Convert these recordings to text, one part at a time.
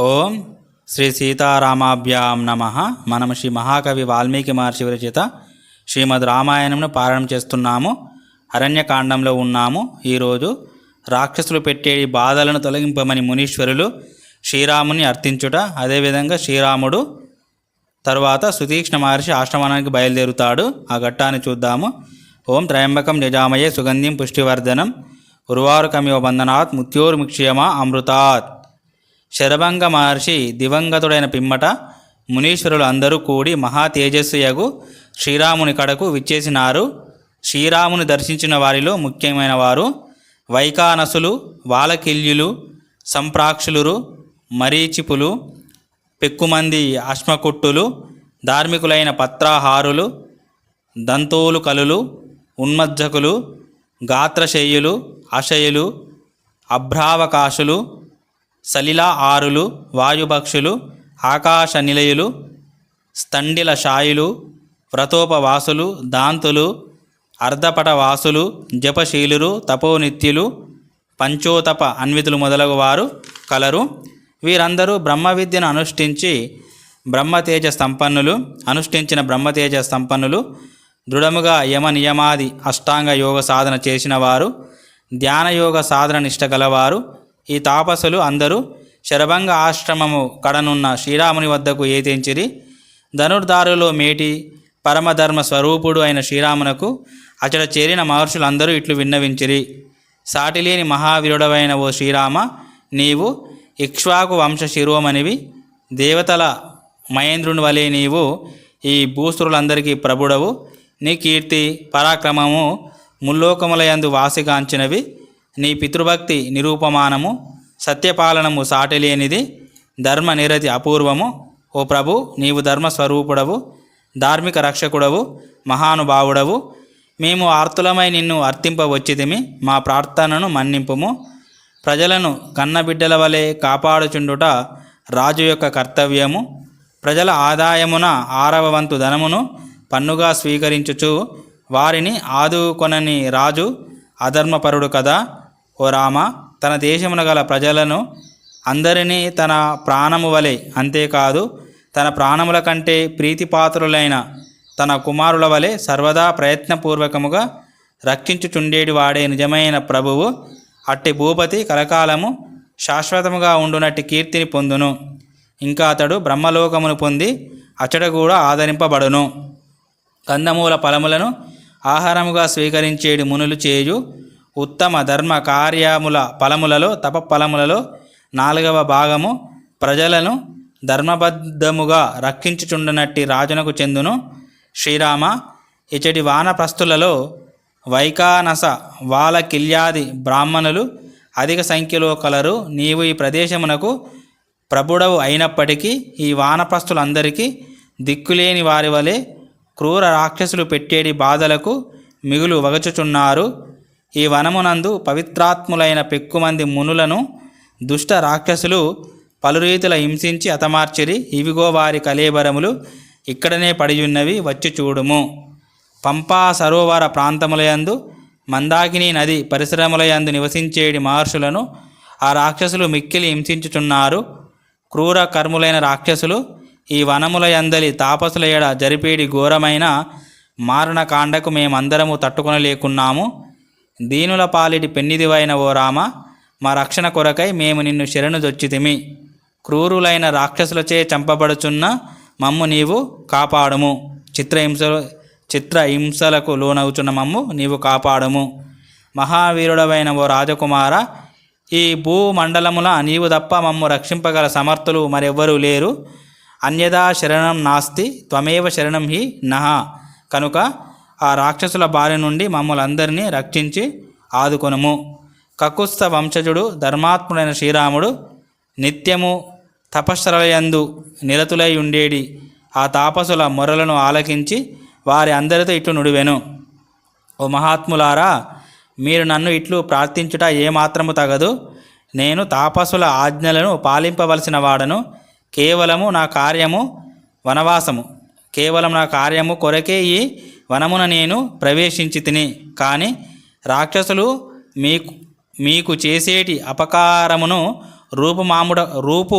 ఓం శ్రీ సీతారామాభ్యాం నమ. మనం శ్రీ మహాకవి వాల్మీకి మహర్షి విరచిత శ్రీమద్ రామాయణంను పారాయణం చేస్తున్నాము. అరణ్యకాండంలో ఉన్నాము. ఈరోజు రాక్షసులు పెట్టే ఈ బాధలను తొలగింపమని మునీశ్వరులు శ్రీరాముని అర్థించుట అదేవిధంగా శ్రీరాముడు తరువాత సుతీక్ష్ణ మహర్షి ఆశ్రమానికి బయలుదేరుతాడు. ఆ ఘట్టాన్ని చూద్దాము. ఓం త్రయంబకం నిజామయే సుగంధిం పుష్టివర్ధనం. ఉర్వారుకమివ బంధనాత్ ముత్యోర్ముక్ష్యమా అమృతాత్. శరభంగ మహర్షి దివంగతుడైన పిమ్మట మునీశ్వరులు అందరూ కూడి మహా తేజస్సుయగు శ్రీరాముని కడకు విచ్చేసినారు. శ్రీరాముని దర్శించిన వారిలో ముఖ్యమైన వారు వైకానసులు వాలకిల్యులు సంప్రాక్షులురు మరీచిపులు పెక్కుమంది అశ్మకుట్టులు ధార్మికులైన పత్రాహారులు దంతోలు కలులు ఉన్మజ్జకులు గాత్రశయ్యులు అశయులు అభ్రావకాశులు సలిలా ఆరులు వాయుభక్షులు ఆకాశ నిలయులు స్తండిల షాయులు వ్రతోపవాసులు దాంతులు అర్ధపటవాసులు జపశీలురు తపోనిత్యులు పంచోతప అన్వితులు మొదలగు వారు కలరు. వీరందరూ బ్రహ్మ విద్యను అనుష్ఠించి బ్రహ్మతేజ సంపన్నులు అనుష్ఠించిన బ్రహ్మతేజ సంపన్నులు దృఢముగా యమ నియమాది అష్టాంగ యోగ సాధన చేసిన వారు ధ్యానయోగ సాధన నిష్ట గలవారు ఈ తాపసులు అందరూ శరభంగ ఆశ్రమము కడనున్న శ్రీరాముని వద్దకు ఏతెంచిరి. ధనుర్దారులో మేటి పరమధర్మ స్వరూపుడు అయిన శ్రీరామునకు అచట చేరిన మహర్షులందరూ ఇట్లు విన్నవించిరి. సాటిలేని మహావీరుడవైన ఓ శ్రీరామ నీవు ఇక్ష్వాకు వంశ శిరోమణివి దేవతల మహేంద్రుని వలె నీవు ఈ భూసురులందరికీ ప్రభుడవు. నీ కీర్తి పరాక్రమము ముల్లోకములయందు వాసిగాంచినవి నీ పితృభక్తి నిరూపమానము సత్యపాలనము సాటిలేనిది ధర్మ నిరతి అపూర్వము. ఓ ప్రభు నీవు ధర్మస్వరూపుడవు ధార్మిక రక్షకుడవు మహానుభావుడవు. మేము ఆర్తులమై నిన్ను అర్థింపవచ్చితిమి మా ప్రార్థనను మన్నింపుము. ప్రజలను కన్నబిడ్డల వలె కాపాడుచుండుట రాజు యొక్క కర్తవ్యము. ప్రజల ఆదాయమున ఆరవ వంతు ధనమును పన్నుగా స్వీకరించుచు వారిని ఆదుకొనని రాజు అధర్మపరుడు కదా. ఓ రామ తన దేశమున గల ప్రజలను అందరినీ తన ప్రాణము వలె అంతేకాదు తన ప్రాణముల కంటే ప్రీతిపాత్రులైన తన కుమారుల వలె సర్వదా ప్రయత్నపూర్వకముగా రక్షించుచుండేటి వాడే నిజమైన ప్రభువు. అట్టి భూపతి కలకాలము శాశ్వతముగా ఉండునట్టి కీర్తిని పొందును. ఇంకా అతడు బ్రహ్మలోకమును పొంది అచట కూడా ఆదరింపబడును. కందమూల ఫలములను ఆహారముగా స్వీకరించేడు మునులు చేయు ఉత్తమ ధర్మ కార్యముల ఫలములలో తప ఫలములలో నాలుగవ భాగము ప్రజలను ధర్మబద్ధముగా రక్షించుచుండనట్టి రాజునకు చెందును. శ్రీరామ ఇచటి వానప్రస్తులలో వైకానస వాలకిల్యాది బ్రాహ్మణులు అధిక సంఖ్యలో కలరు. నీవు ఈ ప్రదేశమునకు ప్రభుడవు అయినప్పటికీ ఈ వానప్రస్తులందరికీ దిక్కులేని వారి వలె క్రూర రాక్షసులు పెట్టేడి బాధలకు మిగులు వగచుచున్నారు. ఈ వనమునందు పవిత్రాత్ములైన పెక్కుమంది మునులను దుష్ట రాక్షసులు పలురీతుల హింసించి అతమార్చిరి ఇవిగో వారి కలేబరములు ఇక్కడనే పడియున్నవి వచ్చి చూడుము. పంపా సరోవర ప్రాంతములయందు మందాకిని నది పరిశ్రమలయందు నివసించేడి మహర్షులను ఆ రాక్షసులు మిక్కిలి హింసించుచున్నారు. క్రూర కర్ములైన రాక్షసులు ఈ వనముల యందలి తాపసుల ఎడ జరిపేడి ఘోరమైన మారణకాండకు మేమందరము తట్టుకొనలేకున్నాము. దీనుల పాలిటి పెన్నిదివైన ఓ రామ మా రక్షణ కొరకై మేము నిన్ను శరణు దొచ్చితిమి. క్రూరులైన రాక్షసులచే చంపబడుచున్న మమ్ము నీవు కాపాడుము. చిత్రహింసలు చిత్రహింసలకు లోనవుచున్న మమ్ము నీవు కాపాడుము. మహావీరుడవైన ఓ రాజకుమార ఈ భూమండలముల నీవు తప్ప మమ్ము రక్షింపగల సమర్థులు మరెవ్వరూ లేరు. అన్యదా శరణం నాస్తి త్వమేవ శరణం హి నహ. కనుక ఆ రాక్షసుల బారి నుండి మమ్మల్ందరినీ రక్షించి ఆదుకొనుము. కకుత్స్థ వంశజుడు ధర్మాత్ముడైన శ్రీరాముడు నిత్యము తపశ్రలయందు నిరతులై ఉండేడి. ఆ తాపసుల మొరలను ఆలకించి వారి అందరితో ఇట్లు నుడివెను. ఓ మహాత్ములారా మీరు నన్ను ఇట్లు ప్రార్థించుట ఏమాత్రము తగదు. నేను తాపసుల ఆజ్ఞలను పాలింపవలసిన వాడను. కేవలము నా కార్యము వనవాసము. కేవలం నా కార్యము కొరకే ఈ వనమున నేను ప్రవేశించి తిని కానీ రాక్షసులు మీకు మీకు చేసేటి అపకారమును రూపుమాముడ రూపు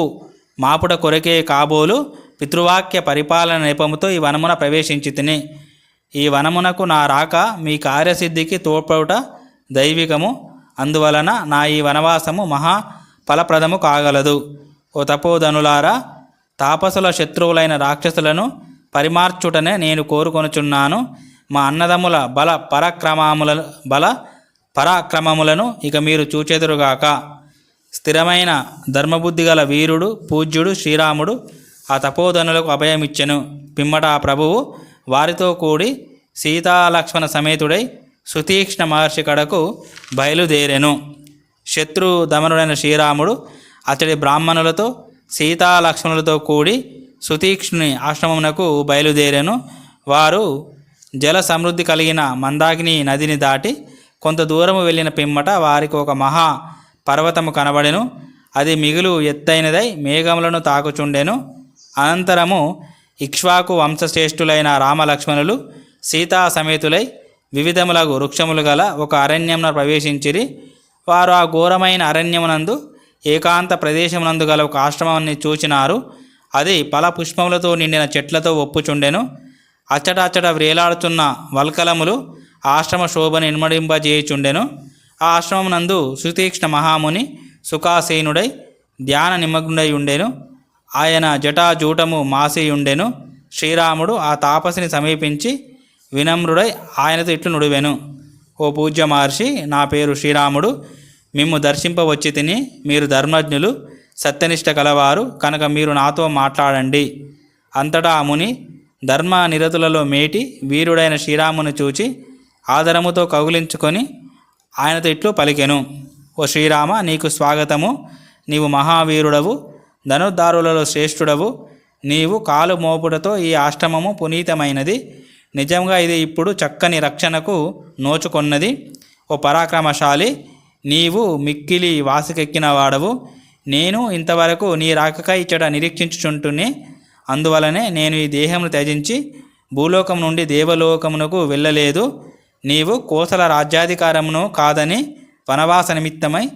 మాపుడ కొరకే కాబోలు పితృవాక్య పరిపాలన నేపముతో ఈ వనమున ప్రవేశించి తిని ఈ వనమునకు నా రాక మీ కార్యసిద్ధికి తోడ్పడుట దైవికము. అందువలన నా ఈ వనవాసము మహా ఫలప్రదము కాగలదు. ఓ తపోధనులారా తాపసుల శత్రువులైన రాక్షసులను పరిమార్చుటనే నేను కోరుకొనుచున్నాను. మా అన్నదమ్ముల బల పరాక్రమముల బల పరాక్రమములను ఇక మీరు చూచెదురుగాక. స్థిరమైన ధర్మబుద్ధి గల వీరుడు పూజ్యుడు శ్రీరాముడు ఆ తపోధనులకు అభయమిచ్చెను. పిమ్మట ఆ ప్రభువు వారితో కూడి సీతాలక్ష్మణ సమేతుడై సుతీక్ష్ణ మహర్షి కడకు బయలుదేరెను. శత్రు దమనుడైన శ్రీరాముడు అతడి బ్రాహ్మణులతో సీతాలక్ష్మణులతో కూడి సుతీక్ష్ణుని ఆశ్రమమునకు బయలుదేరాను. వారు జల సమృద్ధి కలిగిన మందాకిని నదిని దాటి కొంత దూరము వెళ్ళిన పిమ్మట వారికి ఒక మహా పర్వతము కనబడెను. అది మిగులు ఎత్తైనదై మేఘములను తాకుచుండెను. అనంతరము ఇక్ష్వాకు వంశశ్రేష్ఠులైన రామలక్ష్మణులు సీతా సమేతులై వివిధములగు వృక్షములు గల ఒక అరణ్యమున ప్రవేశించిరి. వారు ఆ ఘోరమైన అరణ్యమునందు ఏకాంత ప్రదేశమునందు గల ఒక ఆశ్రమాన్ని చూచినారు. అది పల పుష్పములతో నిండిన చెట్లతో ఒప్పుచుండెను. అచ్చట అచ్చట వ్రేలాడుతున్న వల్కలములు ఆశ్రమ శోభను ఇన్మడింపజేయుచుండెను ఆ ఆశ్రమమునందు సుతీక్ష్ణ మహాముని సుఖాసీనుడై ధ్యాన నిమగ్నుడై ఉండెను. ఆయన జటాజూటము మాసి ఉండెను శ్రీరాముడు ఆ తాపసిని సమీపించి వినమ్రుడై ఆయనతో ఇట్లు నుడివెను. ఓ పూజ్య మహర్షి నా పేరు శ్రీరాముడు. మిమ్ము దర్శింపవచ్చి తిని మీరు ధర్మజ్ఞులు. సత్యనిష్ట కలవారు. కనుక మీరు నాతో మాట్లాడండి. అంతటా ఆ ముని ధర్మ నిరతులలో మేటి వీరుడైన శ్రీరామును చూచి ఆదరముతో కౌగిలించుకొని ఆయనతో ఇట్లు పలికెను. ఓ శ్రీరామ నీకు స్వాగతము. నీవు మహావీరుడవు. ధనుర్దారులలో శ్రేష్ఠుడవు. నీవు కాలు మోపుడతో ఈ ఆశ్రమము పునీతమైనది. నిజంగా ఇది ఇప్పుడు చక్కని రక్షణకు నోచుకొన్నది. ఓ పరాక్రమశాలి నీవు మిక్కిలి వాసుకెక్కిన వాడవు. నేను ఇంతవరకు నీ రాకకై ఇచ్చట నిరీక్షించుచుంటుని అందువలనే నేను ఈ దేహమును త్యజించి భూలోకం నుండి దేవలోకమునకు వెళ్ళలేదు. నీవు కోసల రాజ్యాధికారమును కాదని వనవాస నిమిత్తమై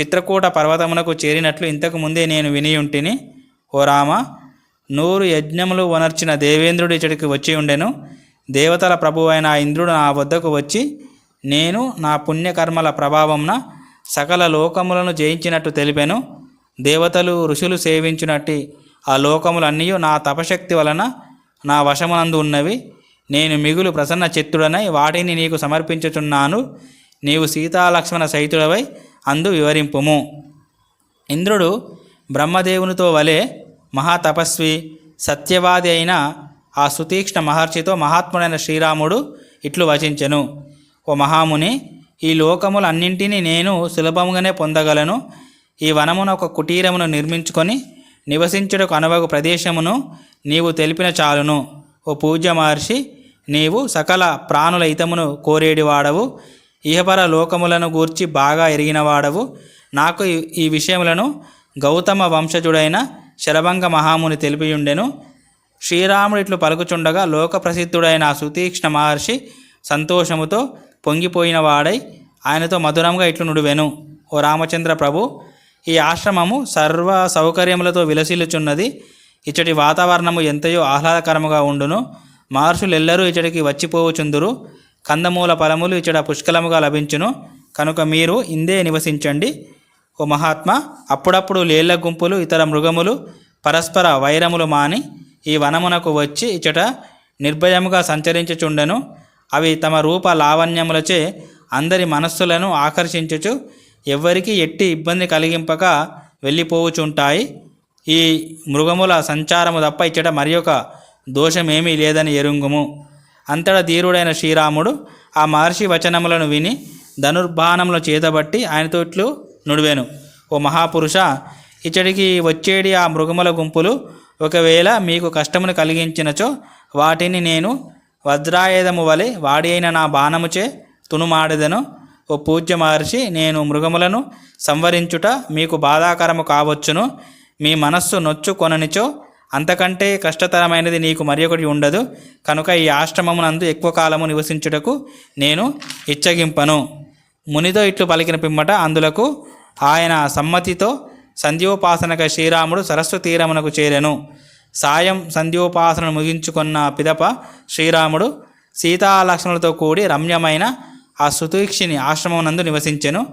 చిత్రకూట పర్వతమునకు చేరినట్లు ఇంతకు ముందే నేను వినియుంటిని. ఓ రామ నూరు యజ్ఞములు వనర్చిన దేవేంద్రుడు ఇచ్చడికి వచ్చి ఉండెను. దేవతల ప్రభు ఆ ఇంద్రుడు నా వద్దకు వచ్చి నేను నా పుణ్యకర్మల ప్రభావంన సకల లోకములను జయించినట్టు తెలిపాను. దేవతలు ఋషులు సేవించినట్టి ఆ లోకములన్నీ నా తపశక్తి వలన నా వశమునందు ఉన్నవి. నేను మిగులు ప్రసన్న చిత్తుడనై వాటిని నీకు సమర్పించుచున్నాను. నీవు సీతాలక్ష్మణ సహితుడవై అందు వివరింపుము. ఇంద్రుడు బ్రహ్మదేవునితో వలె మహాతపస్వి సత్యవాది అయిన ఆ సుతీక్ష్ణ మహర్షితో మహాత్ముడైన శ్రీరాముడు ఇట్లు వచించెను. ఓ మహాముని ఈ లోకములన్నింటినీ నేను సులభముగానే పొందగలను. ఈ వనమున ఒక కుటీరమును నిర్మించుకొని నివసించుటకు అనువగు ప్రదేశమును నీవు తెలిపిన చాలును. ఓ పూజ్య మహర్షి నీవు సకల ప్రాణుల హితమును కోరేడివాడవు. ఇహపర లోకములను గూర్చి బాగా ఎరిగినవాడవు. నాకు ఈ- విషయములను గౌతమ వంశజుడైన శరభంగ మహాముని తెలిపియుండెను. శ్రీరాముడు ఇట్లు పలుకుచుండగా లోక ప్రసిద్ధుడైన ఆ సుతీక్ష్ణ మహర్షి సంతోషముతో పొంగిపోయిన వాడై ఆయనతో మధురంగా ఇట్లు నుడివెను. ఓ రామచంద్ర ప్రభు ఈ ఆశ్రమము సర్వ సౌకర్యములతో విలసిల్లుచున్నది. ఇచ్చటి వాతావరణము ఎంతయో ఆహ్లాదకరముగా ఉండును. మహర్షులెల్లరూ ఇచ్చటికి వచ్చిపోవుచుందురు. కందమూల ఫలములు ఇచ్చట పుష్కలముగా లభించును. కనుక మీరు ఇందే నివసించండి. ఓ మహాత్మ అప్పుడప్పుడు లేళ్ళ గుంపులు ఇతర మృగములు పరస్పర వైరములు మాని ఈ వనమునకు వచ్చి ఇచ్చట నిర్భయముగా సంచరించుచుండెను. అవి తమ రూప లావణ్యములచే అందరి మనస్సులను ఆకర్షించుచు ఎవ్వరికి ఎట్టి ఇబ్బంది కలిగింపక వెళ్ళిపోవుచుంటాయి ఈ మృగముల సంచారము తప్ప ఇచ్చట మరి ఒక దోషమేమీ లేదని ఎరుంగుము. అంతటా ధీరుడైన శ్రీరాముడు ఆ మహర్షి వచనములను విని ధనుర్బాణములు చేతబట్టి ఆయనతో ఇట్లు నుడివెను. ఓ మహాపురుష ఇచ్చడికి వచ్చేడి ఆ మృగముల గుంపులు ఒకవేళ మీకు కష్టమును కలిగించినచో వాటిని నేను వజ్రాయుధము వలె వాడి అయిన నా బాణముచే తునుమాడెదను. ఓ పూజ్య మహర్షి నేను మృగములను సంవరించుట మీకు బాధాకరము కావచ్చును. మీ మనస్సు నొచ్చు కొననిచో అంతకంటే కష్టతరమైనది నీకు మరొకటి ఉండదు. కనుక ఈ ఆశ్రమమునందు ఎక్కువ కాలము నివసించుటకు నేను ఇచ్చగింపను. మునితో ఇట్లు పలికిన పిమ్మట అందులకు ఆయన సమ్మతితో సంధ్యోపాసనక శ్రీరాముడు సరస్సు తీరమునకు చేరెను. సాయం సంధ్యోపాసనను ముగించుకున్న పిదప శ్రీరాముడు సీతాలక్ష్మణులతో కూడి రమ్యమైన ఆ సుతీక్షిని ఆశ్రమమునందు నివసించెను.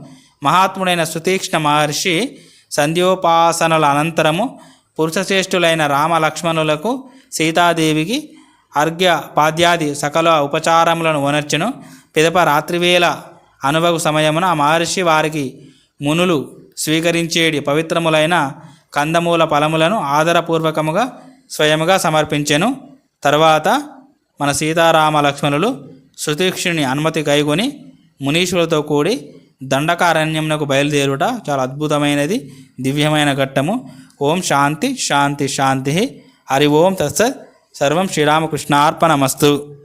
మహాత్ముడైన సుతీక్ష్ణ మహర్షి సంధ్యోపాసనల అనంతరము పురుషశ్రేష్ఠులైన రామ లక్ష్మణులకు సీతాదేవికి అర్ఘ్య పాద్యాది సకల ఉపచారములను వనర్చెను. పిదప రాత్రివేళ అనుభవ సమయమున ఆ మహర్షి వారికి మునులు స్వీకరించేడి పవిత్రములైన కందమూల ఫలములను ఆదరపూర్వకముగా స్వయముగా సమర్పించెను. తర్వాత మన సీతారామ లక్ష్మణులు సుతీక్షుని అనుమతి కైగొని మునీషులతో కూడి దండకారణ్యమునకు బయలుదేరుట చాలా అద్భుతమైనది దివ్యమైన ఘట్టము. ఓం శాంతి శాంతి శాంతి. హరి ఓం తత్సత్. సర్వం శ్రీరామకృష్ణార్పణమస్తు.